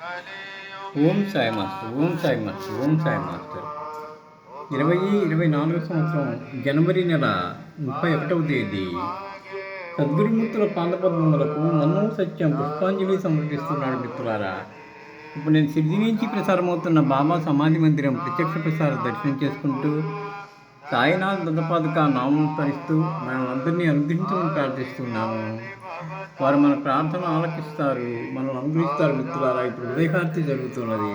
Om Sai master Om Sai master Om Sai master. ఇరవై ఇరవై నాలుగు సంవత్సరం జనవరి నెల ముప్పై ఒకటవ తేదీ. సద్గురుమూర్తుల పాదపద్మములకు మన్నో సత్యం పుష్పాంజలి సమర్పిస్తున్నాడు మిత్రులారా. ఇప్పుడు నేను సిద్ధి నుంచి ప్రసారమవుతున్న బాబా సమాధి మందిరం ప్రత్యక్ష ప్రసార దర్శనం చేసుకుంటూ సాయినాథ్ దత్తపాదుక నామం స్మరిస్తూ మనల్ని అనుగ్రహించమని ప్రార్థిస్తున్నాము. వారు మన ప్రార్థన ఆలకిస్తారు మనల్ని అనుగ్రహిస్తారు మిత్రులారా. ఇప్పుడు ఉదయహారతి జరుగుతున్నది.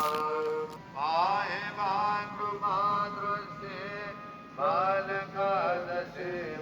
one.